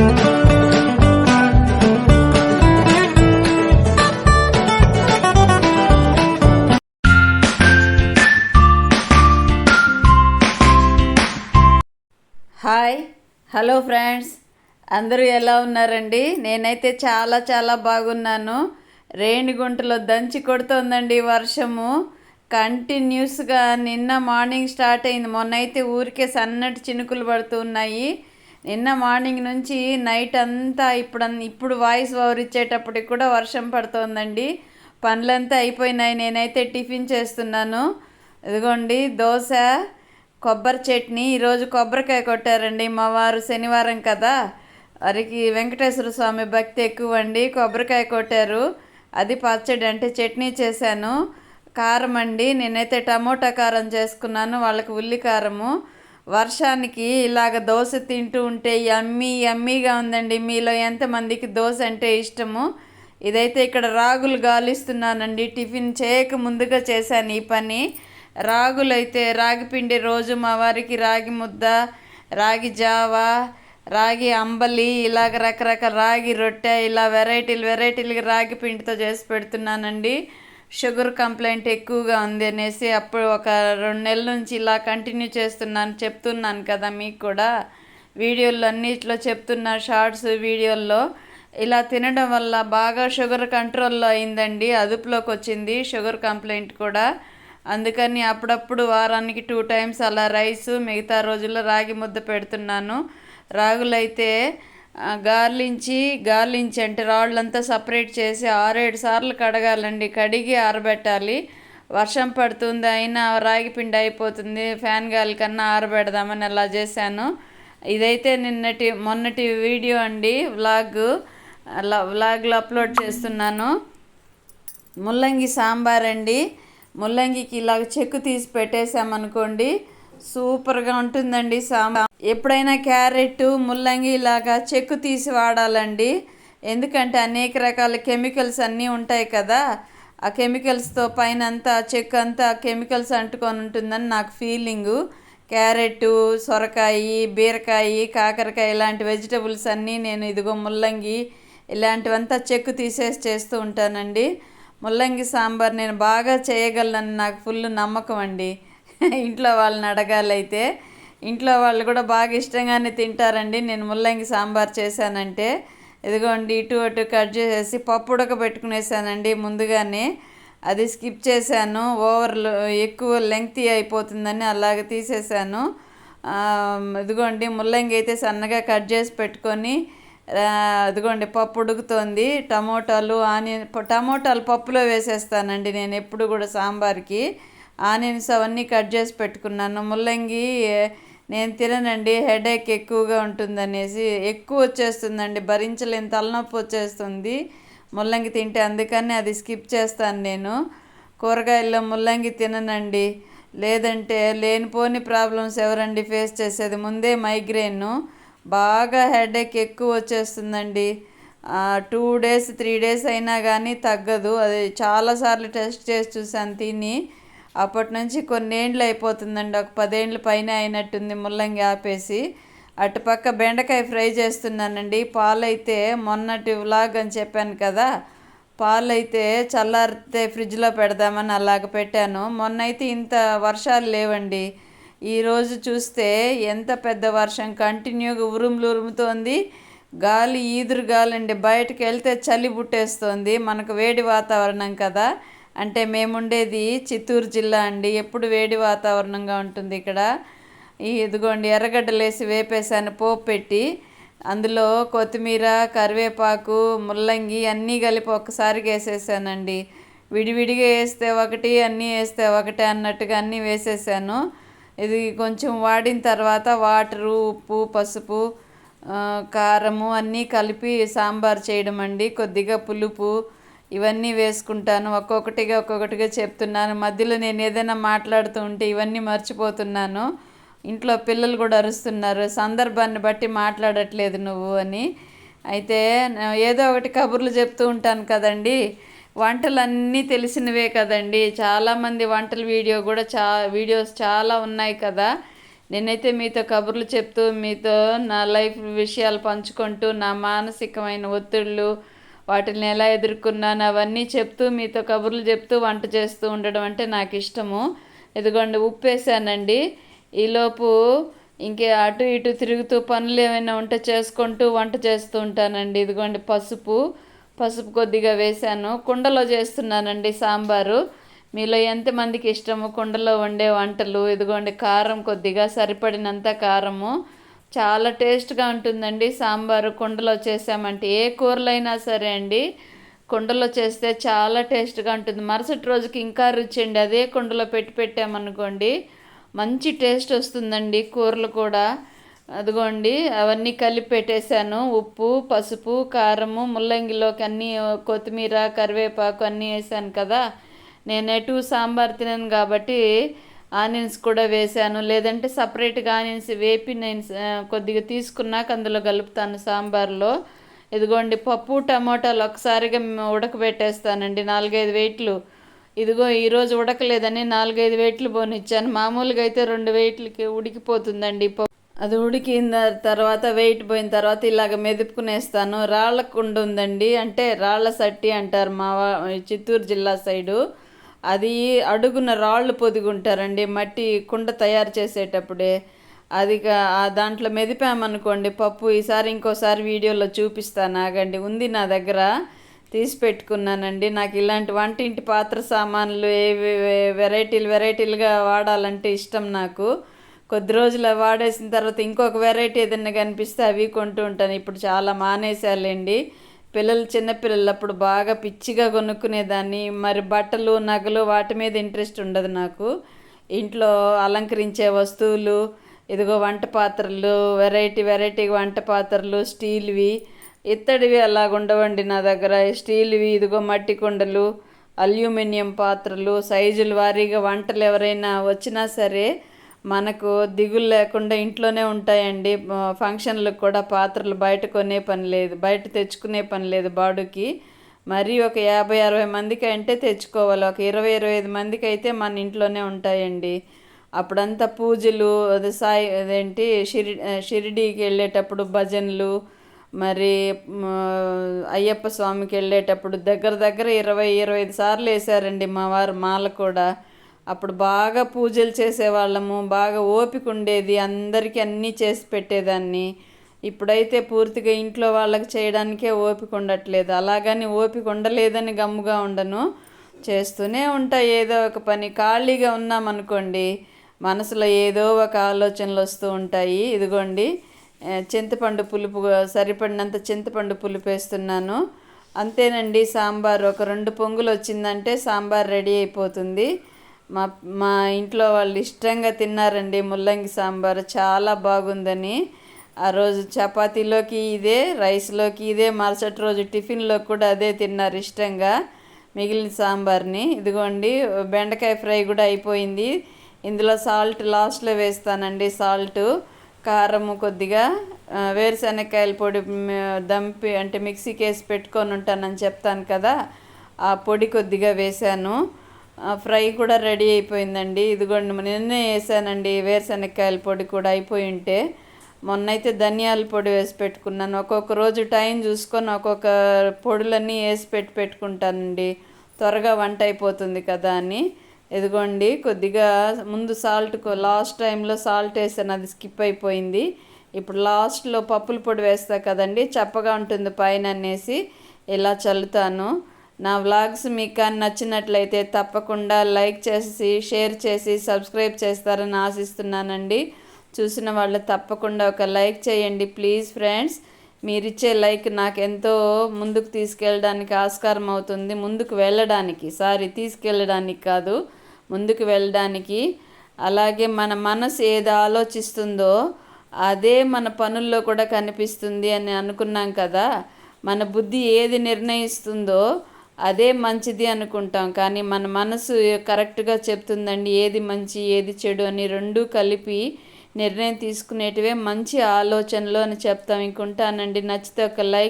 Hi hello friends. అందరూ ఎలా ఉన్నారండి? నేనైతే చాలా చాలా బాగున్నాను. రేణిగుంటలో దంచి కొడుతోందండి వర్షము. కంటిన్యూస్గా నిన్న మార్నింగ్ స్టార్ట్ అయింది. మొన్న అయితే ఊరికే సన్నటి చినుకులు పడుతున్నాయి నిన్న మార్నింగ్ నుంచి నైట్ అంతా ఇప్పుడు ఇప్పుడు వాయిస్ ఓవర్ ఇచ్చేటప్పటికి కూడా వర్షం పడుతోందండి. పనులంతా అయిపోయినాయి. నేనైతే టిఫిన్ చేస్తున్నాను. ఇదిగోండి దోశ కొబ్బరి చట్నీ. ఈరోజు కొబ్బరికాయ కొట్టారండి మా వారు శనివారం కదా. వారికి వెంకటేశ్వర స్వామి భక్తి ఎక్కువ అండి కొబ్బరికాయ కొట్టారు. అది పచ్చడి అంటే చట్నీ చేశాను. కారం అండి. నేనైతే టమోటా కారం చేసుకున్నాను. వాళ్ళకి ఉల్లి కారము వర్షానికి ఇలాగ దోశ తింటూ ఉంటే యమ్మీ యమ్మీగా ఉందండి. మీలో ఎంతమందికి దోశ అంటే ఇష్టము? ఇదైతే ఇక్కడ రాగులు గాలిస్తున్నానండి. టిఫిన్ చేయక ముందుగా చేశాను ఈ పని. రాగులు అయితే రాగి పిండి రోజు మా వారికి రాగి ముద్ద రాగి జావా రాగి అంబలి ఇలాగ రకరకాల రాగి రొట్టె ఇలా వెరైటీలు వెరైటీలుగా రాగి పిండితో చేసి పెడుతున్నానండి. షుగర్ కంప్లైంట్ ఎక్కువగా ఉంది అనేసి అప్పుడు ఒక రెండు నెలల నుంచి ఇలా కంటిన్యూ చేస్తున్నాను చెప్తున్నాను కదా మీకు కూడా. వీడియోలు అన్నిట్లో చెప్తున్నారు షార్ట్స్ వీడియోల్లో. ఇలా తినడం వల్ల బాగా షుగర్ కంట్రోల్లో అయిందండి అదుపులోకి వచ్చింది షుగర్ కంప్లైంట్ కూడా. అందుకని అప్పుడప్పుడు వారానికి టూ టైమ్స్ అలా రైస్ మిగతా రోజుల్లో రాగి ముద్ద పెడుతున్నాను. రాగులైతే గార్లించి గార్లించి అంటే రాళ్ళంతా సపరేట్ చేసి ఆరేడు సార్లు కడగాలండి. కడిగి ఆరబెట్టాలి. వర్షం పడుతుంది అయినా రాగి పిండి అయిపోతుంది. ఫ్యాన్ గాలి కన్నా ఆరబెడదామని అలా చేశాను. ఇదైతే నిన్నటి మొన్నటి వీడియో అండి. వ్లాగ్ అలా వ్లాగ్లో అప్లోడ్ చేస్తున్నాను. ముల్లంగి సాంబార్ అండి. ముల్లంగికి ఇలాగ చెక్కు తీసి పెట్టేసామనుకోండి సూపర్గా ఉంటుందండి సాంబార్ ఎప్పుడైనా క్యారెట్ ముల్లంగి ఇలాగా చెక్కు తీసి వాడాలండి. ఎందుకంటే అనేక రకాల కెమికల్స్ అన్నీ ఉంటాయి కదా. ఆ కెమికల్స్తో పైన అంతా చెక్ అంతా కెమికల్స్ అంటుకొని ఉంటుందని నాకు ఫీలింగు. క్యారెట్ సొరకాయ బీరకాయ కాకరకాయ ఇలాంటి వెజిటబుల్స్ అన్నీ నేను ఇదిగో ముల్లంగి ఇలాంటివంతా చెక్కు తీసేసి చేస్తూ ఉంటానండి. ముల్లంగి సాంబార్ నేను బాగా చేయగలనని నాకు ఫుల్ నమ్మకం అండి. ఇంట్లో వాళ్ళని అడగాలైతే ఇంట్లో వాళ్ళు కూడా బాగా ఇష్టంగానే తింటారండి. నేను ముల్లంగి సాంబార్ చేశానంటే ఇదిగోండి ఇటు అటు కట్ చేసేసి పప్పు ఉడకబెట్టుకునేసానండి ముందుగానే. అది స్కిప్ చేశాను. ఓవర్ ఎక్కువ లెంగ్తీ అయిపోతుందని అలాగ తీసేసాను ఇదిగోండి ముల్లంగి అయితే సన్నగా కట్ చేసి పెట్టుకొని అదిగోండి పప్పు ఉడుకుతోంది. టమోటాలు ఆనియన్ టమోటాలు పప్పులో వేసేస్తానండి నేను ఎప్పుడు కూడా సాంబార్కి. ఆనియన్స్ అవన్నీ కట్ చేసి పెట్టుకున్నాను. ముల్లంగి నేను తిననండి హెడేక్ ఎక్కువగా ఉంటుందనేసి ఎక్కువ వచ్చేస్తుందండి. భరించలేని తలనొప్పి వచ్చేస్తుంది. ముల్లంగి తింటే అందుకని అది స్కిప్ చేస్తాను నేను. కూరగాయల్లో ముల్లంగి తిననండి. లేదంటే లేనిపోని ప్రాబ్లమ్స్ ఎవరండి ఫేస్ చేసేది? ముందే మైగ్రేన్. బాగా హెడేక్ ఎక్కువ వచ్చేస్తుందండి. టూ డేస్ త్రీ డేస్ అయినా కానీ తగ్గదు. అది చాలాసార్లు టెస్ట్ చేసి చూసాను తిని. అప్పటి నుంచి కొన్నేండ్లు అయిపోతుందండి. ఒక పదేండ్ల పైన అయినట్టుంది ముల్లంగి ఆపేసి. అటుపక్క బెండకాయ ఫ్రై చేస్తున్నానండి. పాలైతే మొన్నటి వ్లాగ్ అని చెప్పాను కదా. పాలైతే చల్లారితే ఫ్రిడ్జ్లో పెడదామని అలాగ పెట్టాను. మొన్న అయితే ఇంత వర్షాలు లేవండి. ఈరోజు చూస్తే ఎంత పెద్ద వర్షం. కంటిన్యూగా ఉరుములు ఉరుముతోంది. గాలి ఈదురు గాలి అండి బయటకు వెళ్తే చలి పుట్టేస్తోంది. మనకు వేడి వాతావరణం కదా. అంటే మేముండేది చిత్తూరు జిల్లా అండి. ఎప్పుడు వేడి వాతావరణంగా ఉంటుంది ఇక్కడ. ఈ ఇదిగోండి ఎర్రగడ్డలు వేసి వేపేసాను పోపు పెట్టి. అందులో కొత్తిమీర కరివేపాకు ముల్లంగి అన్నీ కలిపి ఒక్కసారికి వేసేసానండి. విడివిడిగా వేస్తే ఒకటి అన్నీ వేస్తే ఒకటి అన్నట్టుగా అన్నీ వేసేసాను. ఇది కొంచెం వాడిన తర్వాత వాటరు ఉప్పు పసుపు కారము అన్నీ కలిపి సాంబార్ చేయడం అండి. కొద్దిగా పులుపు ఇవన్నీ వేసుకుంటాను ఒక్కొక్కటిగా ఒక్కొక్కటిగా చెప్తున్నాను. మధ్యలో నేను ఏదైనా మాట్లాడుతూ ఉంటే ఇవన్నీ మర్చిపోతున్నాను. ఇంట్లో పిల్లలు కూడా అరుస్తున్నారు సందర్భాన్ని బట్టి మాట్లాడట్లేదు నువ్వు అని. అయితే ఏదో ఒకటి కబుర్లు చెప్తూ ఉంటాను కదండి. వంటలు అన్నీ తెలిసినవే కదండి. చాలామంది వంటల వీడియో కూడా చా వీడియోస్ చాలా ఉన్నాయి కదా. నేనైతే మీతో కబుర్లు చెప్తూ మీతో నా లైఫ్ విషయాలు పంచుకుంటూ నా మానసికమైన ఒత్తిళ్ళు వాటిని ఎలా ఎదుర్కొన్నాను అవన్నీ చెప్తూ మీతో కబుర్లు చెప్తూ వంట చేస్తూ ఉండడం అంటే నాకు ఇష్టము. ఇదిగోండి ఉప్పు వేసానండి ఈలోపు ఇంకే అటు ఇటు తిరుగుతూ పనులు ఏమైనా ఉంటే చేసుకుంటూ వంట చేస్తూ ఉంటానండి. ఇదిగోండి పసుపు పసుపు కొద్దిగా వేశాను. కుండలో చేస్తున్నానండి సాంబారు. మీలో ఎంతమందికి ఇష్టము? కుండలో వండే వంటలు. ఇదిగోండి కారం కొద్దిగా సరిపడినంత కారము. చాలా టేస్ట్గా ఉంటుందండి. సాంబారు కుండలో చేసామంటే ఏ కూరలైనా సరే అండి కుండలో చేస్తే చాలా టేస్ట్గా ఉంటుంది. మరుసటి రోజుకి ఇంకా రుచి అండి అదే కుండలో పెట్టి పెట్టామనుకోండి మంచి టేస్ట్ వస్తుందండి కూరలు కూడా. అదిగోండి అవన్నీ కలిపి పెట్టేశాను. ఉప్పు పసుపు కారము ముల్లంగిలోకి అన్నీ కొత్తిమీర కరివేపాకు అన్నీ వేసాను కదా. నేను ఎటు సాంబార్ తినను కాబట్టి ఆనియన్స్ కూడా వేసాను లేదంటే సపరేట్గా ఆనియన్స్ వేపి నేను కొద్దిగా తీసుకున్నాక అందులో కలుపుతాను సాంబార్లో. ఇదిగోండి పప్పు టమోటాలు ఒకసారిగా ఉడకబెట్టేస్తానండి. నాలుగైదు వెయిట్లు. ఇదిగో ఈరోజు ఉడకలేదని నాలుగైదు వెయిట్లు పోనిచ్చాను. మామూలుగా అయితే రెండు వెయిట్లకి ఉడికిపోతుందండి అది ఉడికిన తర్వాత వెయిట్ పోయిన తర్వాత ఇలాగ మెదుపుకునేస్తాను. రాళ్ళ కుండ ఉందండి అంటే రాళ్ళ సట్టి అంటారు మా చిత్తూరు జిల్లా సైడు. అది అడుగున రాళ్ళు పొదిగుంటారండి మట్టి కుండ తయారు చేసేటప్పుడే. అది దాంట్లో మెదిపామనుకోండి పప్పు ఈసారి ఇంకోసారి వీడియోలో చూపిస్తాను ఆగండి ఉంది నా దగ్గర తీసి పెట్టుకున్నానండి. నాకు ఇలాంటి వంటింటి పాత్ర సామాన్లు ఏవి వెరైటీలు వెరైటీలుగా వాడాలంటే ఇష్టం నాకు. కొద్ది రోజులు వాడేసిన తర్వాత ఇంకొక వెరైటీ ఏదైనా కనిపిస్తే అవి కొంటూ ఉంటాను. ఇప్పుడు చాలా మానేసాలండి పిల్లలు చిన్నపిల్లలు అప్పుడు బాగా పిచ్చిగా కొనుక్కునేదాన్ని మరి బట్టలు నగలు వాటి మీద ఇంట్రెస్ట్ ఉండదు నాకు. ఇంట్లో అలంకరించే వస్తువులు ఇదిగో వంట పాత్రలు వెరైటీ వెరైటీ వంట పాత్రలు స్టీల్వి. ఇత్తడివి అలాగ ఉండవండి నా దగ్గర. స్టీల్వి ఇదిగో మట్టి కుండలు అల్యూమినియం పాత్రలు సైజుల వారీగా వంటలు ఎవరైనా వచ్చినా సరే మనకు దిగులు లేకుండా ఇంట్లోనే ఉంటాయండి. ఫంక్షన్లకు కూడా పాత్రలు బయట కొనే పని లేదు. బయట తెచ్చుకునే పని లేదు బాడుకి. మరీ ఒక యాభై అరవై మందికి అంటే తెచ్చుకోవాలి. ఒక ఇరవై ఇరవై ఐదు మందికి అయితే మన ఇంట్లోనే ఉంటాయండి. అప్పుడంతా పూజలు అది సాయి అదేంటి షిరి షిరిడీకి వెళ్ళేటప్పుడు భజనలు మరి అయ్యప్ప స్వామికి వెళ్ళేటప్పుడు దగ్గర దగ్గర ఇరవై ఇరవై ఐదు సార్లు వేసారండి మా వారు మాల కూడా. అప్పుడు బాగా పూజలు చేసేవాళ్ళము బాగా ఓపిక ఉండేది అందరికీ అన్నీ చేసి పెట్టేదాన్ని. ఇప్పుడైతే పూర్తిగా ఇంట్లో వాళ్ళకి చేయడానికే ఓపిక ఉండట్లేదు. అలాగని ఓపిక ఉండలేదని గమ్ముగా ఉండను. చేస్తూనే ఉంటాయి ఏదో ఒక పని. ఖాళీగా ఉన్నామనుకోండి మనసులో ఏదో ఒక ఆలోచనలు వస్తూ ఉంటాయి. ఇదిగోండి చింతపండు పులుపు సరిపడినంత చింతపండు పులుపు వేస్తున్నాను. అంతేనండి సాంబార్. ఒక రెండు పొంగులు వచ్చిందంటే సాంబార్ రెడీ అయిపోతుంది. మా మా ఇంట్లో వాళ్ళు ఇష్టంగా తిన్నారండి ముల్లంగి సాంబార్. చాలా బాగుందని. ఆ రోజు చపాతీలోకి ఇదే రైస్లోకి ఇదే మరుసటి రోజు టిఫిన్లో కూడా అదే తిన్నారు ఇష్టంగా మిగిలిన సాంబార్ని. ఇదిగోండి బెండకాయ ఫ్రై కూడా అయిపోయింది. ఇందులో సాల్ట్ లాస్ట్లో వేస్తానండి సాల్ట్. కారము కొద్దిగా వేరుశనగకాయల పొడి దంపి అంటే మిక్సీకి వేసి పెట్టుకొని ఉంటానని చెప్తాను కదా ఆ పొడి కొద్దిగా వేశాను. ఫ్రై కూడా రెడీ అయిపోయిందండి. ఇదిగోండి నిన్నే వేసానండి వేరుశనక్కాయల పొడి కూడా అయిపోయి ఉంటే. మొన్నైతే ధనియాల పొడి వేసి పెట్టుకున్నాను. ఒక్కొక్క రోజు టైం చూసుకొని ఒక్కొక్క పొడులన్నీ వేసి పెట్టి పెట్టుకుంటానండి. త్వరగా వంట అయిపోతుంది కదా అని. ఇదిగోండి కొద్దిగా ముందు సాల్ట్ లాస్ట్ టైంలో సాల్ట్ వేసాను అది స్కిప్ అయిపోయింది. ఇప్పుడు లాస్ట్లో పప్పుల పొడి వేస్తా కదండి చప్పగా ఉంటుంది పైన అనేసి ఇలా చల్లుతాను. నా వ్లాగ్స్ మీకు నచ్చినట్లయితే తప్పకుండా లైక్ చేసి షేర్ చేసి సబ్స్క్రైబ్ చేస్తారని ఆశిస్తున్నానండి. చూసిన వాళ్ళు తప్పకుండా ఒక లైక్ చేయండి ప్లీజ్ ఫ్రెండ్స్. మీరిచ్చే లైక్ నాకు ఎంతో ముందుకు తీసుకెళ్ళడానికి ఆస్కారం అవుతుంది. ముందుకు వెళ్ళడానికి సారీ తీసుకెళ్ళడానికి కాదు ముందుకు వెళ్ళడానికి. అలాగే మన మనసు ఏది ఆలోచిస్తుందో అదే మన పనుల్లో కూడా కనిపిస్తుంది అని అనుకున్నాం కదా. మన బుద్ధి ఏది నిర్ణయిస్తుందో అదే మంచిది అనుకుంటాం. కానీ మన మనసు కరెక్ట్గా చెప్తుందండి ఏది మంచి ఏది చెడు అని రెండూ కలిపి నిర్ణయం తీసుకునేటివే మంచి ఆలోచనలు అని చెప్తాం. ఇంకుంటానండి. నచ్చితే ఒక లైక్